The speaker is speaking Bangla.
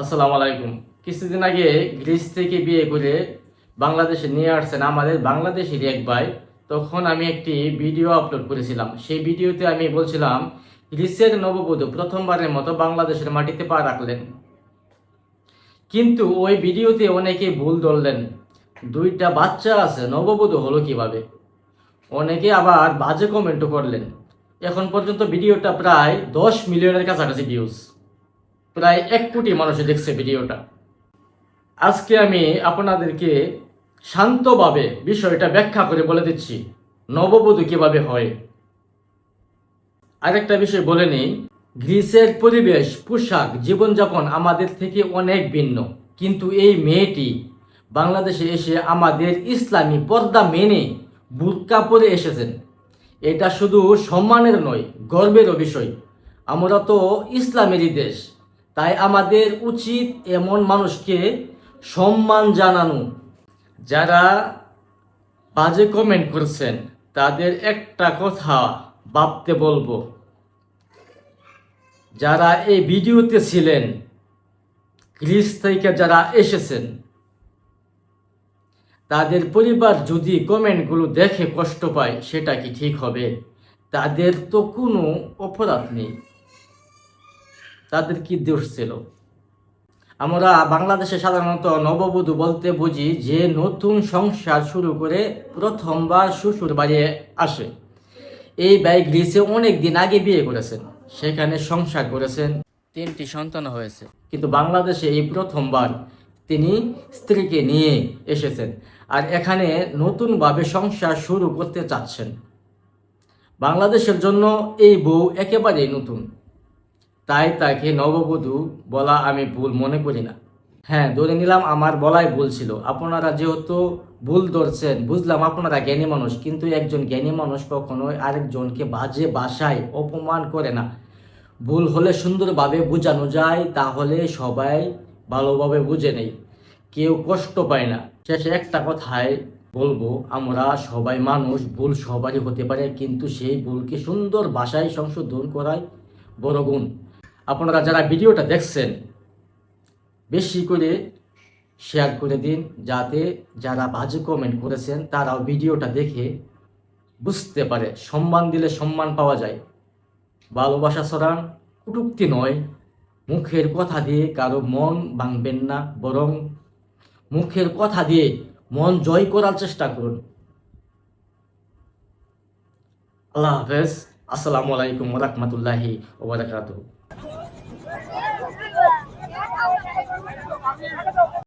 আসসালামু আলাইকুম। কিছুদিন আগে গ্রিস থেকে বিয়ে করে বাংলাদেশে নিয়ে আসছেন আমাদের বাংলাদেশের এক ভাই। তখন আমি একটি ভিডিও আপলোড করেছিলাম। সেই ভিডিওতে আমি বলছিলাম, গ্রিসের নববধূ প্রথমবারের মতো বাংলাদেশের মাটিতে পা রাখলেন। কিন্তু ওই ভিডিওতে অনেকে ভুল ধরলেন। দুইটা বাচ্চা আছে, নববধূ হলো কীভাবে? অনেকে আবার বাজে কমেন্টও করলেন। এখন পর্যন্ত ভিডিওটা প্রায় দশ মিলিয়নের কাছাকাছি ভিউজ প্রায় এক কোটি মানুষে দেখছে ভিডিওটা। আজকে আমি আপনাদেরকে শান্তভাবে বিষয়টা ব্যাখ্যা করে বলে দিচ্ছি, নববধূ কীভাবে হয়। আরেকটা বিষয় বলে নেই, গ্রিসের পরিবেশ, পোশাক, জীবনযাপন আমাদের থেকে অনেক ভিন্ন। কিন্তু এই মেয়েটি বাংলাদেশে এসে আমাদের ইসলামী পর্দা মেনে বুরকা পরে এসেছেন। এটা শুধু সম্মানের নয়, গর্বেরও বিষয়। আমরা তো ইসলামেরই দেশ। তাই আমাদের উচিত এমন মানুষকে সম্মান জানানো। যারা বাজে কমেন্ট করছেন, তাদের একটা কথা ভাবতে বলব। যারা এই ভিডিওতে ছিলেন, গ্রিস থেকে যারা এসেছেন, তাদের পরিবার যদি কমেন্টগুলো দেখে কষ্ট পায়, সেটা কি ঠিক হবে? তাদের তো কোনো অপরাধ নেই। তাদের কি দোষ ছিল? আমরা বাংলাদেশে সাধারণত নববধূ বলতে বুঝি যে নতুন সংসার শুরু করে প্রথমবার শ্বশুর বাড়ি আসে। এই ব্যয় গ্রিসে অনেক দিন আগে বিয়ে করেছেন, সেখানে সংসার করেছেন, তিনটি সন্তান হয়েছে। কিন্তু বাংলাদেশে এই প্রথমবার তিনি স্ত্রীকে নিয়ে এসেছেন আর এখানে নতুনভাবে সংসার শুরু করতে চাচ্ছেন। বাংলাদেশের জন্য এই বউ একেবারেই নতুন। তাই তাকে নববধূ বলা আমি ভুল মনে করি না। হ্যাঁ ধরে নিলাম আমার বলাই ভুল ছিল। আপনারা যেহেতু ভুল ধরছেন, বুঝলাম আপনারা জ্ঞানী মানুষ, কিন্তু একজন জ্ঞানী মানুষ কখনোই আরেকজনকে বাজে বাসায় অপমান করে না। ভুল হলে সুন্দরভাবে বোঝানো যায়, তাহলে সবাই ভালোভাবে বুঝে নেই কেউ কষ্ট পায় না। শেষে একটা কথায় বলব, আমরা সবাই মানুষ, ভুল সবারই হতে পারে, কিন্তু সেই ভুলকে সুন্দর ভাষায় সংশোধন করাই বড় গুণ। আপনারা যারা ভিডিওটা দেখছেন, বেশি করে শেয়ার করে দিন যাতে যারা বাজে কমেন্ট করেছেন তারাও ভিডিওটা দেখে বুঝতে পারে। সম্মান দিলে সম্মান পাওয়া যায়। ভালোবাসা ছড়ান কুটুক্তি নয়। মুখের কথা দিয়ে কারও মন ভাঙবেন না, বরং মুখের কথা দিয়ে মন জয় করার চেষ্টা করুন। আল্লাহ হাফেজ। আসসালামু আলাইকুম রহমতুল্লাহি ওবরাকাতুহ 你也不你还要